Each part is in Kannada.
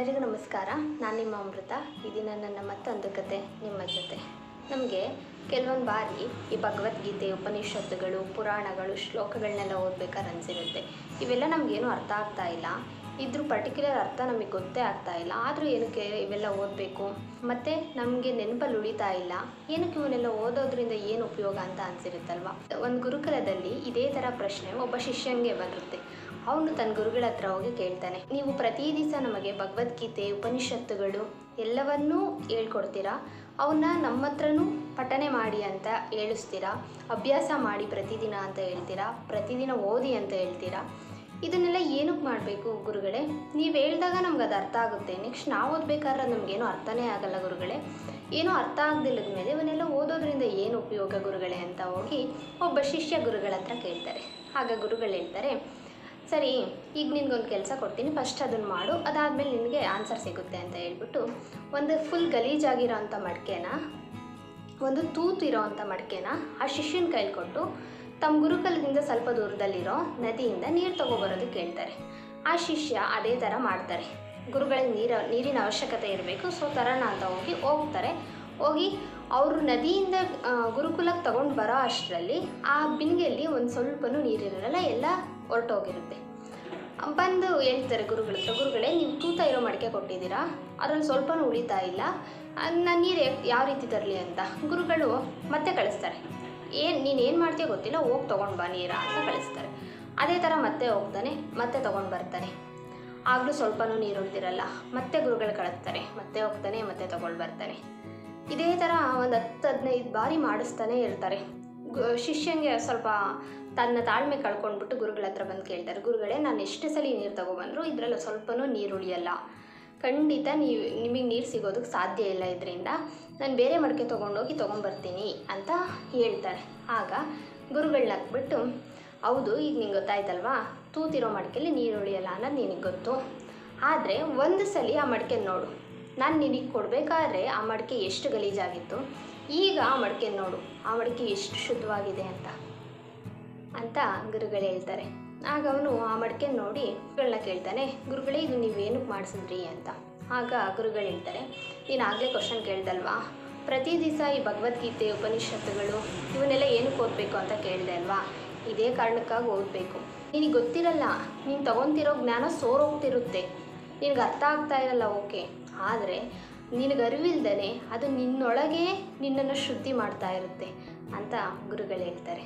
ಎಲ್ಲರಿಗೂ ನಮಸ್ಕಾರ. ನಾನು ನಿಮ್ಮ ಅಮೃತ. ಈ ದಿನ ನನ್ನ ಮತ್ತೊಂದು ಕತೆ, ನಿಮ್ಮ ಜೊತೆ. ನಮಗೆ ಕೆಲವೊಂದು ಬಾರಿ ಈ ಭಗವದ್ಗೀತೆ, ಉಪನಿಷತ್ತುಗಳು, ಪುರಾಣಗಳು ಶ್ಲೋಕಗಳನ್ನೆಲ್ಲ ಓದ್ಬೇಕಾದ್ರೆ ಅನಿಸಿರುತ್ತೆ. ಇವೆಲ್ಲ ನಮಗೇನು ಅರ್ಥ ಆಗ್ತಾ ಇಲ್ಲ. ಇದ್ರ ಪರ್ಟಿಕ್ಯುಲರ್ ಅರ್ಥ ನಮಗೆ ಗೊತ್ತೇ ಆಗ್ತಾ ಇಲ್ಲ. ಆದರೂ ಏನಕ್ಕೆ ಇವೆಲ್ಲ ಓದಬೇಕು? ಮತ್ತು ನಮಗೆ ನೆನಪಲ್ಲಿ ಉಳಿತಾ ಇಲ್ಲ. ಏನಕ್ಕೆ ಇವನ್ನೆಲ್ಲ ಓದೋದ್ರಿಂದ ಏನು ಉಪಯೋಗ ಅಂತ ಅನಿಸಿರುತ್ತಲ್ವ? ಒಂದು ಗುರುಕುಲದಲ್ಲಿ ಇದೇ ಥರ ಪ್ರಶ್ನೆ ಒಬ್ಬ ಶಿಷ್ಯನಿಗೆ ಬರುತ್ತೆ ಅವನು ತನ್ನ ಗುರುಗಳ ಹತ್ರ ಹೋಗಿ ಕೇಳ್ತಾನೆ. ನೀವು ಪ್ರತಿ ದಿವಸ ನಮಗೆ ಭಗವದ್ಗೀತೆ, ಉಪನಿಷತ್ತುಗಳು ಎಲ್ಲವನ್ನೂ ಹೇಳ್ಕೊಡ್ತೀರಾ? ಅವನ್ನ ನಮ್ಮ ಹತ್ರನೂ ಪಠನೆ ಮಾಡಿ ಅಂತ ಹೇಳಿಸ್ತೀರಾ? ಅಭ್ಯಾಸ ಮಾಡಿ ಪ್ರತಿದಿನ ಅಂತ ಹೇಳ್ತೀರಾ? ಪ್ರತಿದಿನ ಓದಿ ಅಂತ ಹೇಳ್ತೀರಾ? ಇದನ್ನೆಲ್ಲ ಏನಕ್ಕೆ ಮಾಡಬೇಕು ಗುರುಗಳೇ? ನೀವು ಹೇಳಿದಾಗ ನಮ್ಗೆ ಅದು ಅರ್ಥ ಆಗುತ್ತೆ. ನೆಕ್ಸ್ಟ್ ನಾವು ಓದಬೇಕಾದ್ರೆ ನಮಗೇನು ಅರ್ಥನೇ ಆಗಲ್ಲ ಗುರುಗಳೇ. ಏನೂ ಅರ್ಥ ಆಗದಿಲ್ಲದ ಮೇಲೆ ಇವನ್ನೆಲ್ಲ ಓದೋದ್ರಿಂದ ಏನು ಉಪಯೋಗ ಗುರುಗಳೇ ಅಂತ ಹೋಗಿ ಒಬ್ಬ ಶಿಷ್ಯ ಗುರುಗಳ ಹತ್ರ ಕೇಳ್ತಾರೆ. ಆಗ ಗುರುಗಳು ಹೇಳ್ತಾರೆ ಸರಿ, ಈಗ ನಿನಗೊಂದು ಕೆಲಸ ಕೊಡ್ತೀನಿ. ಫಸ್ಟ್ ಅದನ್ನು ಮಾಡು. ಅದಾದಮೇಲೆ ನಿನಗೆ ಆನ್ಸರ್ ಸಿಗುತ್ತೆ ಅಂತ ಹೇಳ್ಬಿಟ್ಟು ಒಂದು ಫುಲ್ ಗಲೀಜಾಗಿರೋ ಅಂಥ ಮಡಿಕೆನ, ಒಂದು ತೂತು ಇರೋ ಅಂಥ ಮಡಿಕೆನ ಆ ಶಿಷ್ಯನ ಕೈಲಿ ಕೊಟ್ಟು ತಮ್ಮ ಗುರುಕಲದಿಂದ ಸ್ವಲ್ಪ ದೂರದಲ್ಲಿರೋ ನದಿಯಿಂದ ನೀರು ತಗೊಬರೋದಕ್ಕೆ ಹೇಳ್ತಾರೆ ಆ ಶಿಷ್ಯ ಅದೇ ಥರ ಮಾಡ್ತಾರೆ. ಗುರುಗಳಿಗೆ ನೀರ, ನೀರಿನ ಅವಶ್ಯಕತೆ ಇರಬೇಕು. ಸೊ ತರೋಣ ಅಂತ ಹೋಗಿ ಹೋಗ್ತಾರೆ. ಹೋಗಿ ಅವರು ನದಿಯಿಂದ ಗುರುಕುಲಕ್ಕೆ ತಗೊಂಡು ಬರೋ ಅಷ್ಟರಲ್ಲಿ ಆ ಬಿಂದಿಗೆಯಲ್ಲಿ ಒಂದು ಸ್ವಲ್ಪನೂ ನೀರಿರಲ್ಲ, ಎಲ್ಲ ಹೊರಟೋಗಿರುತ್ತೆ. ಬಂದು ಹೇಳ್ತಾರೆ ಗುರುಗಳ ಹತ್ರ, ಗುರುಗಳೇ, ನೀವು ತೂತ ಇರೋ ಮಡಿಕೆ ಕೊಟ್ಟಿದ್ದೀರಾ? ಅದರಲ್ಲಿ ಸ್ವಲ್ಪನೂ ಉಳಿತಾ ಇಲ್ಲ. ನಾನು ನೀರು ಯಾವ ರೀತಿ ತರಲಿ ಅಂತ. ಗುರುಗಳು ಮತ್ತೆ ಕಳಿಸ್ತಾರೆ. ಏನು, ನೀನು ಏನು ಮಾಡ್ತೀಯ ಗೊತ್ತಿಲ್ಲ, ಹೋಗಿ ತೊಗೊಂಡು ಬಾ ನೀರ? ಅಂತ ಕಳಿಸ್ತಾರೆ. ಅದೇ ಥರ ಮತ್ತೆ ಹೋಗ್ತಾನೆ, ಮತ್ತೆ ತೊಗೊಂಡು ಬರ್ತಾನೆ. ಆಗಲೂ ಸ್ವಲ್ಪನೂ ನೀರು ಉಳಿದಿರಲ್ಲ. ಮತ್ತೆ ಗುರುಗಳು ಕಳಿಸ್ತಾರೆ, ಮತ್ತೆ ಹೋಗ್ತಾನೆ, ಮತ್ತೆ ತೊಗೊಂಡು ಬರ್ತಾನೆ. ಇದೇ ಥರ ಒಂದು ಹತ್ತು ಹದಿನೈದು ಬಾರಿ ಮಾಡಿಸ್ತಾನೆ ಇರ್ತಾರೆ ಗು- ಶಿಷ್ಯಂಗೆ ಸ್ವಲ್ಪ ತನ್ನ ತಾಳ್ಮೆ ಕಳ್ಕೊಂಡ್ಬಿಟ್ಟು ಗುರುಗಳ ಹತ್ರ ಬಂದು ಕೇಳ್ತಾರೆ, ಗುರುಗಳೇ, ನಾನು ಎಷ್ಟು ಸಲ ನೀರು ತಗೊಬಂದ್ರು ಇದರಲ್ಲಿ ಸ್ವಲ್ಪನೂ ನೀರು ಉಳಿಯಲ್ಲ. ಖಂಡಿತ ನೀವು, ನಿಮಗೆ ನೀರು ಸಿಗೋದಕ್ಕೆ ಸಾಧ್ಯ ಇಲ್ಲ ಇದರಿಂದ. ನಾನು ಬೇರೆ ಮಡಿಕೆ ತೊಗೊಂಡೋಗಿ ತೊಗೊಂಬರ್ತೀನಿ ಅಂತ ಹೇಳ್ತಾರೆ. ಆಗ ಗುರುಗಳನ್ನ ಹಾಕ್ಬಿಟ್ಟು, ಹೌದು, ಈಗ ನಿಂಗೆ ಗೊತ್ತಾಯ್ತಲ್ವಾ? ತೂತಿರೋ ಮಡಿಕೆಯಲ್ಲಿ ನೀರು ಉಳಿಯಲ್ಲ ಅನ್ನೋದು ನಿನಗೆ ಗೊತ್ತು. ಆದರೆ ಒಂದು ಸಲ ಆ ಮಡಿಕೆ ನೋಡು. ನಾನು ನಿನಗೆ ಕೊಡಬೇಕಾದ್ರೆ ಆ ಮಡಿಕೆ ಎಷ್ಟು ಗಲೀಜಾಗಿತ್ತು? ಈಗ ಆ ಮಡಿಕೆ ನೋಡು, ಆ ಮಡಿಕೆ ಎಷ್ಟು ಶುದ್ಧವಾಗಿದೆ ಅಂತ. ಅಂತ ಗುರುಗಳು ಹೇಳ್ತಾರೆ. ಆಗ ಅವನು ಆ ಮಡಿಕೆ ನೋಡಿ ಗುರುಗಳನ್ನ ಕೇಳ್ತಾನೆ, ಗುರುಗಳೇ ಇದು ನೀವೇನಕ್ಕೆ ಮಾಡಿಸಿದ್ರಿ ಅಂತ. ಆಗ ಗುರುಗಳು ಹೇಳ್ತಾರೆ, ನೀನು ಆಗಲೇ ಕ್ವಶನ್ ಕೇಳ್ದಲ್ವಾ? ಪ್ರತಿ ದಿವಸ ಈ ಭಗವದ್ಗೀತೆ, ಉಪನಿಷತ್ತುಗಳು, ಇವನ್ನೆಲ್ಲ ಏನಕ್ಕೆ ಓದಬೇಕು ಅಂತ ಕೇಳಿದೆ ಅಲ್ವಾ? ಇದೇ ಕಾರಣಕ್ಕಾಗಿ ಓದಬೇಕು. ನಿನಗೆ ಗೊತ್ತಿರಲ್ಲ, ನೀನು ತಗೊತಿರೋ ಜ್ಞಾನ ಸೋರೋಗ್ತಿರುತ್ತೆ. ನಿನಗೆ ಅರ್ಥ ಆಗ್ತಾ ಇರಲ್ಲ, ಓಕೆ. ಆದರೆ ನಿನಗೆ ಅರಿವಿಲ್ದೇ ಅದು ನಿನ್ನೊಳಗೆ ನಿನ್ನನ್ನು ಶುದ್ಧಿ ಮಾಡ್ತಾ ಇರುತ್ತೆ ಅಂತ ಗುರುಗಳು ಹೇಳ್ತಾರೆ.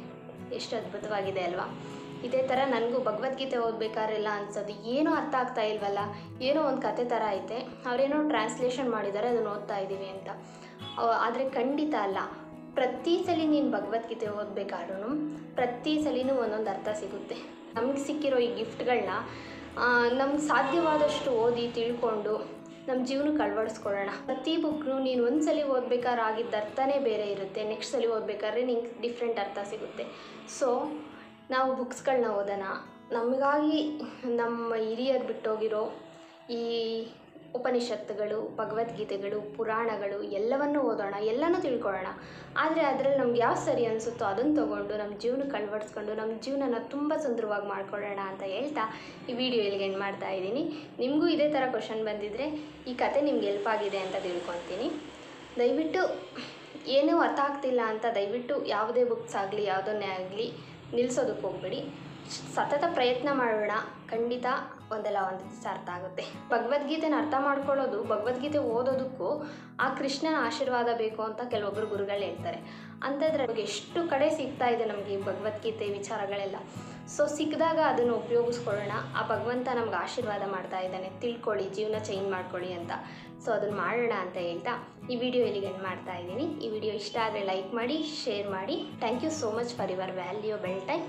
ಎಷ್ಟು ಅದ್ಭುತವಾಗಿದೆ ಅಲ್ವಾ? ಇದೇ ಥರ ನನಗೂ ಭಗವದ್ಗೀತೆ ಓದಬೇಕಾರೆಲ್ಲ ಅನ್ಸೋದು. ಏನೂ ಅರ್ಥ ಆಗ್ತಾ ಇಲ್ವಲ್ಲ? ಏನೋ ಒಂದು ಕತೆ ಥರ ಐತೆ. ಅವರೇನೋ ಟ್ರಾನ್ಸ್ಲೇಷನ್ ಮಾಡಿದ್ದಾರೆ ಅದನ್ನು ಓದ್ತಾ ಇದ್ದೀವಿ ಅಂತ. ಆದರೆ ಖಂಡಿತ ಅಲ್ಲ. ಪ್ರತಿ ಸಲ ನೀನು ಭಗವದ್ಗೀತೆ ಓದಬೇಕಾದ್ರೂ ಪ್ರತಿ ಸಲಿನೂ ಒಂದೊಂದು ಅರ್ಥ ಸಿಗುತ್ತೆ. ನಮಗೆ ಸಿಕ್ಕಿರೋ ಈ ಗಿಫ್ಟ್ಗಳನ್ನ ನಮ್ಗೆ ಸಾಧ್ಯವಾದಷ್ಟು ಓದಿ ತಿಳ್ಕೊಂಡು ನಮ್ಮ ಜೀವನಕ್ಕೆ ಅಳವಡಿಸ್ಕೊಳ್ಳೋಣ. ಪ್ರತಿ ಬುಕ್ನು ನೀನು ಒಂದು ಸಲ ಓದ್ಬೇಕಾದ್ರೆ ಆಗಿದ್ದ ಅರ್ಥನೇ ಬೇರೆ ಇರುತ್ತೆ. ನೆಕ್ಸ್ಟ್ ಸಲ ಓದ್ಬೇಕಾದ್ರೆ ನಿಂಗೆ ಡಿಫ್ರೆಂಟ್ ಅರ್ಥ ಸಿಗುತ್ತೆ. ಸೊ ನಾವು ಬುಕ್ಸ್ಗಳನ್ನ ಓದೋಣ. ನಮಗಾಗಿ ನಮ್ಮ ಹಿರಿಯರು ಬಿಟ್ಟೋಗಿರೋ ಈ ಉಪನಿಷತ್ತುಗಳು, ಭಗವದ್ಗೀತೆಗಳು, ಪುರಾಣಗಳು ಎಲ್ಲವನ್ನೂ ಓದೋಣ, ಎಲ್ಲನೂ ತಿಳ್ಕೊಳ್ಳೋಣ. ಆದರೆ ಅದರಲ್ಲಿ ನಮ್ಗೆ ಯಾವ ಸರಿ ಅನಿಸುತ್ತೋ ಅದನ್ನು ತೊಗೊಂಡು ನಮ್ಮ ಜೀವನ ಅಳವಡಿಸ್ಕೊಂಡು ನಮ್ಮ ಜೀವನನ ತುಂಬ ಸುಂದರವಾಗಿ ಮಾಡ್ಕೊಳ್ಳೋಣ ಅಂತ ಹೇಳ್ತಾ ಈ ವಿಡಿಯೋ ಇಲ್ಲಿಗೆ ಎಂಡ್ ಮಾಡ್ತಾ ಇದ್ದೀನಿ. ನಿಮಗೂ ಇದೇ ಥರ ಕ್ವಶನ್ ಬಂದಿದ್ದರೆ ಈ ಕತೆ ನಿಮ್ಗೆ ಹೆಲ್ಪ್ ಆಗಿದೆ ಅಂತ ತಿಳ್ಕೊತೀನಿ ದಯವಿಟ್ಟು ಏನೂ ಅರ್ಥ ಆಗ್ತಿಲ್ಲ ಅಂತ ದಯವಿಟ್ಟು ಯಾವುದೇ ಬುಕ್ಸ್ ಆಗಲಿ, ಯಾವುದನ್ನೇ ಆಗಲಿ ನಿಲ್ಲಿಸೋದಕ್ಕೆ ಹೋಗಬೇಡಿ. ಸತತ ಪ್ರಯತ್ನ ಮಾಡೋಣ. ಖಂಡಿತ ಒಂದಲ್ಲ ಒಂದು ದಿವಸ ಅರ್ಥ ಆಗುತ್ತೆ. ಭಗವದ್ಗೀತೆನ ಅರ್ಥ ಮಾಡ್ಕೊಳ್ಳೋದು, ಭಗವದ್ಗೀತೆ ಓದೋದಕ್ಕೂ ಆ ಕೃಷ್ಣನ ಆಶೀರ್ವಾದ ಬೇಕು ಅಂತ ಕೆಲವೊಬ್ಬರು ಗುರುಗಳು ಹೇಳ್ತಾರೆ. ಅಂಥದ್ರಲ್ಲಿ ಎಷ್ಟು ಕಡೆ ಸಿಗ್ತಾ ಇದೆ ನಮಗೆ ಈ ಭಗವದ್ಗೀತೆ ವಿಚಾರಗಳೆಲ್ಲ. ಸೊ ಸಿಕ್ಕಿದಾಗ ಅದನ್ನು ಉಪಯೋಗಿಸ್ಕೊಳ್ಳೋಣ. ಆ ಭಗವಂತ ನಮ್ಗೆ ಆಶೀರ್ವಾದ ಮಾಡ್ತಾ ಇದ್ದಾನೆ. ತಿಳ್ಕೊಳ್ಳಿ, ಜೀವನ ಚೇಂಜ್ ಮಾಡ್ಕೊಳ್ಳಿ ಅಂತ. ಸೊ ಅದನ್ನು ಮಾಡೋಣ ಅಂತ ಹೇಳ್ತಾ ಈ ವಿಡಿಯೋ ಇಲ್ಲಿಗೆ ಎಂಡ್ ಮಾಡ್ತಾ ಇದ್ದೀನಿ. ಈ ವಿಡಿಯೋ ಇಷ್ಟ ಆದರೆ ಲೈಕ್ ಮಾಡಿ, ಶೇರ್ ಮಾಡಿ. Thank you so much for your valuable time.